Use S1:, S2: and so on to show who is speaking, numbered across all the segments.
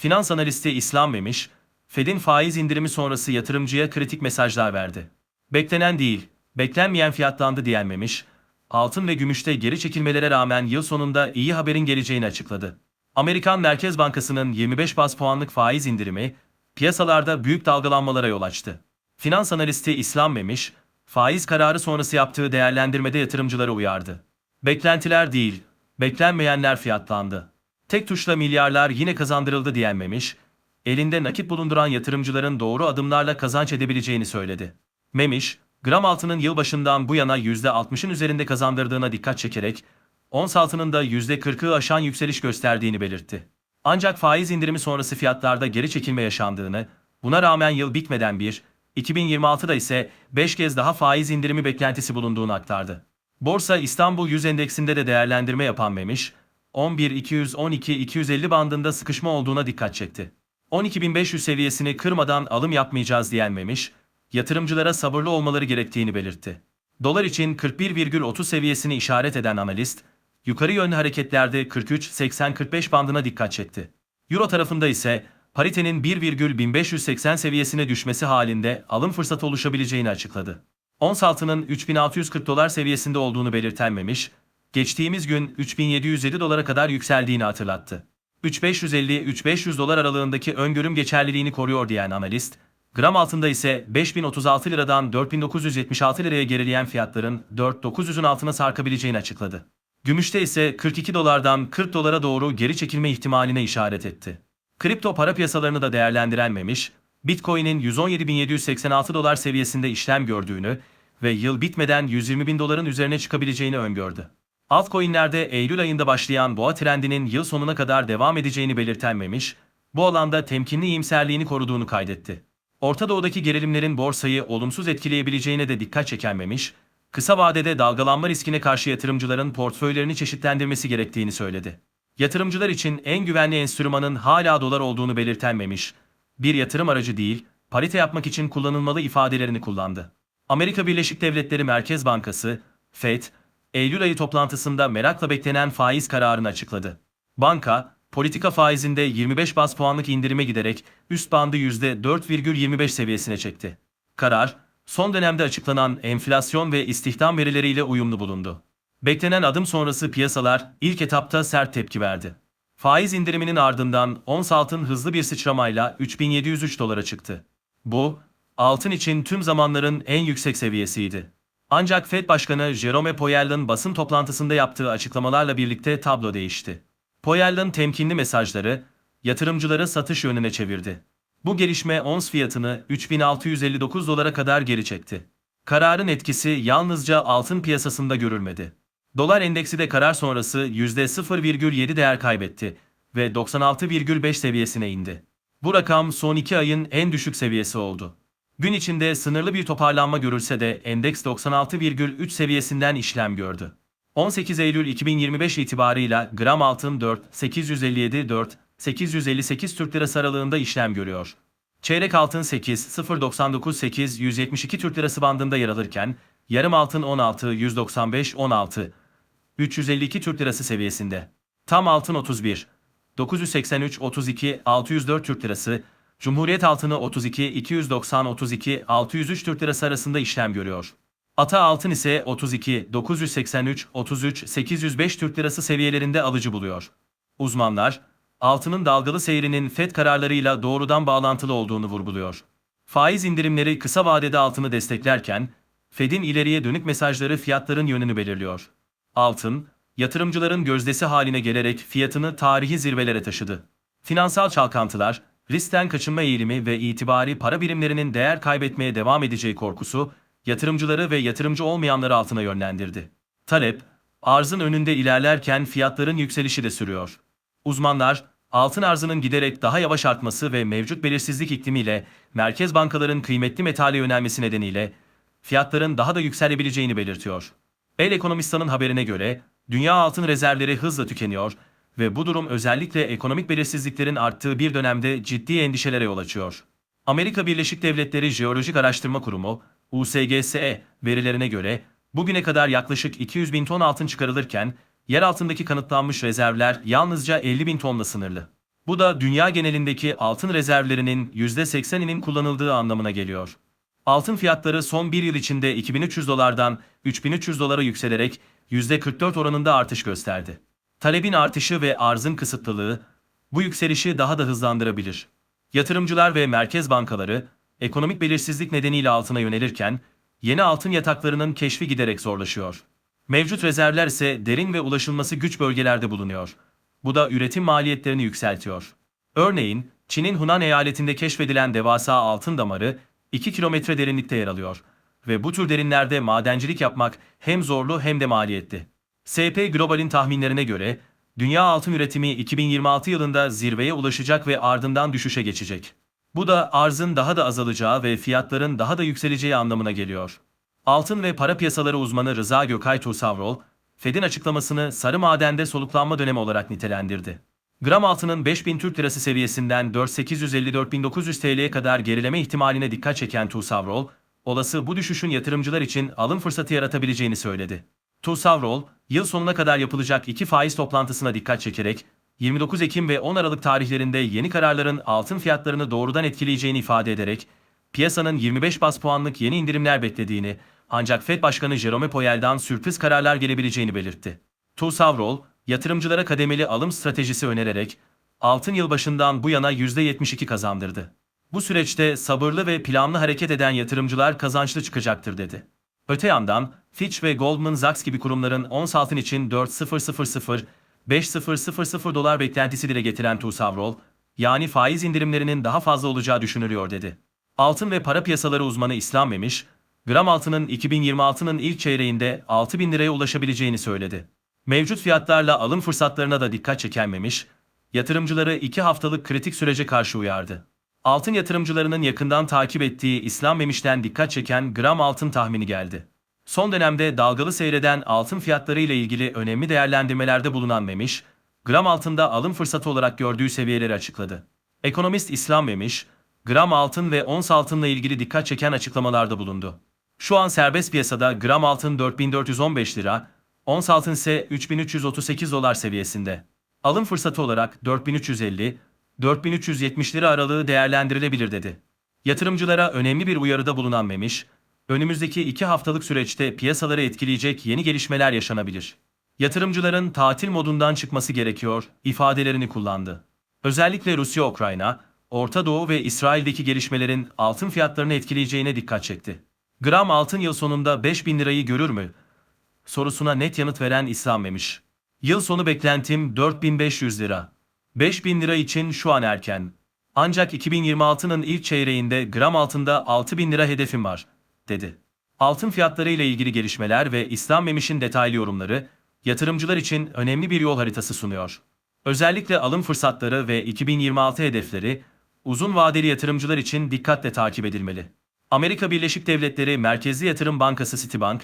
S1: Finans analisti İslam Memiş, Fed'in faiz indirimi sonrası yatırımcıya kritik mesajlar verdi. Beklenen değil, beklenmeyen fiyatlandı diyen Memiş, altın ve gümüşte geri çekilmelere rağmen yıl sonunda iyi haberin geleceğini açıkladı. Amerikan Merkez Bankası'nın 25 bas puanlık faiz indirimi, piyasalarda büyük dalgalanmalara yol açtı. Finans analisti İslam Memiş, faiz kararı sonrası yaptığı değerlendirmede yatırımcıları uyardı. Beklentiler değil, beklenmeyenler fiyatlandı. Tek tuşla milyarlar yine kazandırıldı diyen Memiş, elinde nakit bulunduran yatırımcıların doğru adımlarla kazanç edebileceğini söyledi. Memiş, gram altının yılbaşından bu yana %60'ın üzerinde kazandırdığına dikkat çekerek, ons altının da %40'ı aşan yükseliş gösterdiğini belirtti. Ancak faiz indirimi sonrası fiyatlarda geri çekilme yaşandığını, buna rağmen yıl bitmeden bir, 2026'da ise 5 kez daha faiz indirimi beklentisi bulunduğunu aktardı. Borsa İstanbul 100 endeksinde de değerlendirme yapan Memiş, 11-212-250 bandında sıkışma olduğuna dikkat çekti. 12.500 seviyesini kırmadan alım yapmayacağız diyen Memiş, yatırımcılara sabırlı olmaları gerektiğini belirtti. Dolar için 41,30 seviyesini işaret eden analist, yukarı yönlü hareketlerde 43-80-45 bandına dikkat çekti. Euro tarafında ise paritenin 1,1580 seviyesine düşmesi halinde alım fırsatı oluşabileceğini açıkladı. Ons altının 3640 dolar seviyesinde olduğunu belirten Memiş, geçtiğimiz gün 3707 dolara kadar yükseldiğini hatırlattı. 3550-3500 dolar aralığındaki öngörüm geçerliliğini koruyor diyen analist, gram altında ise 5036 liradan 4976 liraya gerileyen fiyatların 4900'ün altına sarkabileceğini açıkladı. Gümüşte ise 42 dolardan 40 dolara doğru geri çekilme ihtimaline işaret etti. Kripto para piyasalarını da değerlendiren Memiş, Bitcoin'in 117.786 dolar seviyesinde işlem gördüğünü ve yıl bitmeden 120 bin doların üzerine çıkabileceğini öngördü. Altcoin'lerde Eylül ayında başlayan boğa trendinin yıl sonuna kadar devam edeceğini belirten Memiş, bu alanda temkinli iyimserliğini koruduğunu kaydetti. Orta Doğu'daki gerilimlerin borsayı olumsuz etkileyebileceğine de dikkat çeken Memiş, kısa vadede dalgalanma riskine karşı yatırımcıların portföylerini çeşitlendirmesi gerektiğini söyledi. Yatırımcılar için en güvenli enstrümanın hala dolar olduğunu belirten Memiş, bir yatırım aracı değil, parite yapmak için kullanılmalı ifadelerini kullandı. Amerika Birleşik Devletleri Merkez Bankası, Fed, Eylül ayı toplantısında merakla beklenen faiz kararını açıkladı. Banka, politika faizinde 25 bas puanlık indirime giderek üst bandı %4,25 seviyesine çekti. Karar, son dönemde açıklanan enflasyon ve istihdam verileriyle uyumlu bulundu. Beklenen adım sonrası piyasalar ilk etapta sert tepki verdi. Faiz indiriminin ardından ons altın hızlı bir sıçramayla 3703 dolara çıktı. Bu, altın için tüm zamanların en yüksek seviyesiydi. Ancak Fed Başkanı Jerome Powell'ın basın toplantısında yaptığı açıklamalarla birlikte tablo değişti. Powell'ın temkinli mesajları yatırımcıları satış yönüne çevirdi. Bu gelişme ons fiyatını 3659 dolara kadar geri çekti. Kararın etkisi yalnızca altın piyasasında görülmedi. Dolar endeksi de karar sonrası %0,7 değer kaybetti ve 96,5 seviyesine indi. Bu rakam son iki ayın en düşük seviyesi oldu. Gün içinde sınırlı bir toparlanma görülse de endeks 96,3 seviyesinden işlem gördü. 18 Eylül 2025 itibarıyla gram altın 4, 857 4, 858 Türk Lirası aralığında işlem görüyor. Çeyrek altın 8, 0.99 8, 172 Türk Lirası bandında yer alırken, yarım altın 16, 195 16, 352 Türk Lirası seviyesinde. Tam altın 31, 983 32 604 Türk Lirası, Cumhuriyet altını 32 290 32 603 Türk Lirası arasında işlem görüyor. Ata altın ise 32 983 33 805 Türk Lirası seviyelerinde alıcı buluyor. Uzmanlar, altının dalgalı seyrinin FED kararlarıyla doğrudan bağlantılı olduğunu vurguluyor. Faiz indirimleri kısa vadede altını desteklerken, Fed'in ileriye dönük mesajları fiyatların yönünü belirliyor. Altın, yatırımcıların gözdesi haline gelerek fiyatını tarihi zirvelere taşıdı. Finansal çalkantılar, riskten kaçınma eğilimi ve itibari para birimlerinin değer kaybetmeye devam edeceği korkusu, yatırımcıları ve yatırımcı olmayanları altına yönlendirdi. Talep, arzın önünde ilerlerken fiyatların yükselişi de sürüyor. Uzmanlar, altın arzının giderek daha yavaş artması ve mevcut belirsizlik iklimiyle merkez bankaların kıymetli metale yönelmesi nedeniyle fiyatların daha da yükselebileceğini belirtiyor. El Ekonomista'nın haberine göre dünya altın rezervleri hızla tükeniyor ve bu durum özellikle ekonomik belirsizliklerin arttığı bir dönemde ciddi endişelere yol açıyor. Amerika Birleşik Devletleri Jeolojik Araştırma Kurumu, USGSE verilerine göre bugüne kadar yaklaşık 200 bin ton altın çıkarılırken yer altındaki kanıtlanmış rezervler yalnızca 50 bin tonla sınırlı. Bu da dünya genelindeki altın rezervlerinin %80'inin kullanıldığı anlamına geliyor. Altın fiyatları son bir yıl içinde 2300 dolardan 3300 dolara yükselerek %44 oranında artış gösterdi. Talebin artışı ve arzın kısıtlılığı bu yükselişi daha da hızlandırabilir. Yatırımcılar ve merkez bankaları ekonomik belirsizlik nedeniyle altına yönelirken yeni altın yataklarının keşfi giderek zorlaşıyor. Mevcut rezervler ise derin ve ulaşılması güç bölgelerde bulunuyor. Bu da üretim maliyetlerini yükseltiyor. Örneğin, Çin'in Hunan eyaletinde keşfedilen devasa altın damarı 2 kilometre derinlikte yer alıyor ve bu tür derinlerde madencilik yapmak hem zorlu hem de maliyetli. SP Global'in tahminlerine göre dünya altın üretimi 2026 yılında zirveye ulaşacak ve ardından düşüşe geçecek. Bu da arzın daha da azalacağı ve fiyatların daha da yükseleceği anlamına geliyor. Altın ve para piyasaları uzmanı Rıza Gökay Tursavrol, Fed'in açıklamasını sarı madende soluklanma dönemi olarak nitelendirdi. Gram altının 5000 Türk Lirası seviyesinden 4850-4900 TL'ye kadar gerileme ihtimaline dikkat çeken Tursavrol, olası bu düşüşün yatırımcılar için alım fırsatı yaratabileceğini söyledi. Tursavrol, yıl sonuna kadar yapılacak iki faiz toplantısına dikkat çekerek, 29 Ekim ve 10 Aralık tarihlerinde yeni kararların altın fiyatlarını doğrudan etkileyeceğini ifade ederek, piyasanın 25 bas puanlık yeni indirimler beklediğini, ancak Fed Başkanı Jerome Powell'dan sürpriz kararlar gelebileceğini belirtti. Tursavrol, yatırımcılara kademeli alım stratejisi önererek, altın yılbaşından bu yana %72 kazandırdı. Bu süreçte sabırlı ve planlı hareket eden yatırımcılar kazançlı çıkacaktır dedi. Öte yandan, Fitch ve Goldman Sachs gibi kurumların ons altın için 4.000 5000 dolar beklentisi dile getiren Tursavrol, yani faiz indirimlerinin daha fazla olacağı düşünülüyor dedi. Altın ve para piyasaları uzmanı İslam Memiş, gram altının 2026'nın ilk çeyreğinde 6000 liraya ulaşabileceğini söyledi. Mevcut fiyatlarla alım fırsatlarına da dikkat çeken Memiş, yatırımcıları 2 haftalık kritik sürece karşı uyardı. Altın yatırımcılarının yakından takip ettiği İslam Memiş'ten dikkat çeken gram altın tahmini geldi. Son dönemde dalgalı seyreden altın fiyatları ile ilgili önemli değerlendirmelerde bulunan Memiş, gram altında alım fırsatı olarak gördüğü seviyeleri açıkladı. Ekonomist İslam Memiş, gram altın ve ons altınla ilgili dikkat çeken açıklamalarda bulundu. Şu an serbest piyasada gram altın 4415 lira, ons altın ise 3338 dolar seviyesinde. Alım fırsatı olarak 4350, 4370 lira aralığı değerlendirilebilir dedi. Yatırımcılara önemli bir uyarıda bulunan Memiş, önümüzdeki iki haftalık süreçte piyasaları etkileyecek yeni gelişmeler yaşanabilir. Yatırımcıların tatil modundan çıkması gerekiyor ifadelerini kullandı. Özellikle Rusya-Ukrayna, Orta Doğu ve İsrail'deki gelişmelerin altın fiyatlarını etkileyeceğine dikkat çekti. Gram altın yıl sonunda 5000 lirayı görür mü? Sorusuna net yanıt veren İslam Memiş. Yıl sonu beklentim 4500 lira. 5000 lira için şu an erken. Ancak 2026'nın ilk çeyreğinde gram altında 6000 lira hedefim var, dedi. Altın fiyatları ile ilgili gelişmeler ve İslam Memiş'in detaylı yorumları, yatırımcılar için önemli bir yol haritası sunuyor. Özellikle alım fırsatları ve 2026 hedefleri, uzun vadeli yatırımcılar için dikkatle takip edilmeli. Amerika Birleşik Devletleri Merkezli Yatırım Bankası Citibank,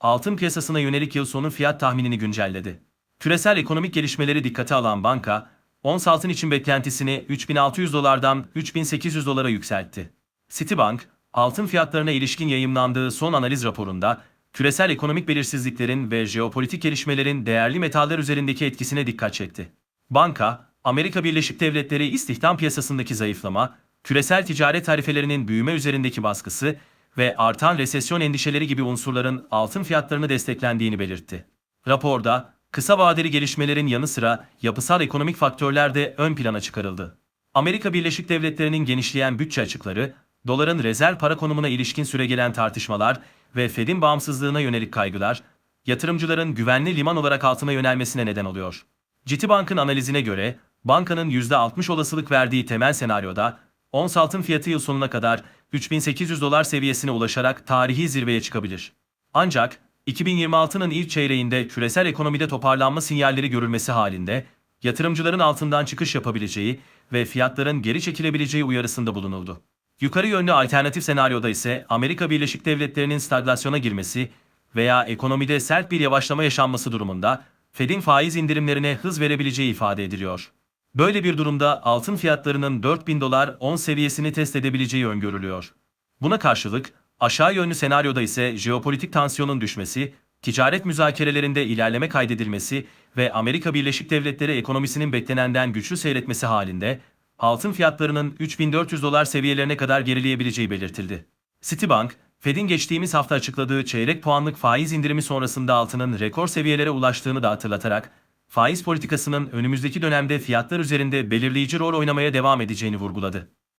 S1: altın piyasasına yönelik yıl sonu fiyat tahminini güncelledi. Küresel ekonomik gelişmeleri dikkate alan banka, ons altın için beklentisini 3600 dolardan 3800 dolara yükseltti. Citibank, altın fiyatlarına ilişkin yayımlandığı son analiz raporunda, küresel ekonomik belirsizliklerin ve jeopolitik gelişmelerin değerli metaller üzerindeki etkisine dikkat çekti. Banka, Amerika Birleşik Devletleri istihdam piyasasındaki zayıflama, küresel ticaret tarifelerinin büyüme üzerindeki baskısı ve artan resesyon endişeleri gibi unsurların altın fiyatlarını desteklendiğini belirtti. Raporda, kısa vadeli gelişmelerin yanı sıra yapısal ekonomik faktörler de ön plana çıkarıldı. Amerika Birleşik Devletleri'nin genişleyen bütçe açıkları, doların rezerv para konumuna ilişkin süregelen tartışmalar ve Fed'in bağımsızlığına yönelik kaygılar, yatırımcıların güvenli liman olarak altına yönelmesine neden oluyor. Citibank'ın analizine göre, bankanın %60 olasılık verdiği temel senaryoda, ons altın fiyatı yıl sonuna kadar 3800 dolar seviyesine ulaşarak tarihi zirveye çıkabilir. Ancak 2026'nın ilk çeyreğinde küresel ekonomide toparlanma sinyalleri görülmesi halinde yatırımcıların altından çıkış yapabileceği ve fiyatların geri çekilebileceği uyarısında bulunuldu. Yukarı yönlü alternatif senaryoda ise Amerika Birleşik Devletleri'nin stagnasyona girmesi veya ekonomide sert bir yavaşlama yaşanması durumunda Fed'in faiz indirimlerine hız verebileceği ifade ediliyor. Böyle bir durumda altın fiyatlarının 4000 dolar 10 seviyesini test edebileceği öngörülüyor. Buna karşılık aşağı yönlü senaryoda ise jeopolitik tansiyonun düşmesi, ticaret müzakerelerinde ilerleme kaydedilmesi ve Amerika Birleşik Devletleri ekonomisinin beklenenden güçlü seyretmesi halinde altın fiyatlarının 3400 dolar seviyelerine kadar gerileyebileceği belirtildi. Citibank, Fed'in geçtiğimiz hafta açıkladığı çeyrek puanlık faiz indirimi sonrasında altının rekor seviyelere ulaştığını da hatırlatarak, faiz politikasının önümüzdeki dönemde fiyatlar üzerinde belirleyici rol oynamaya devam edeceğini vurguladı.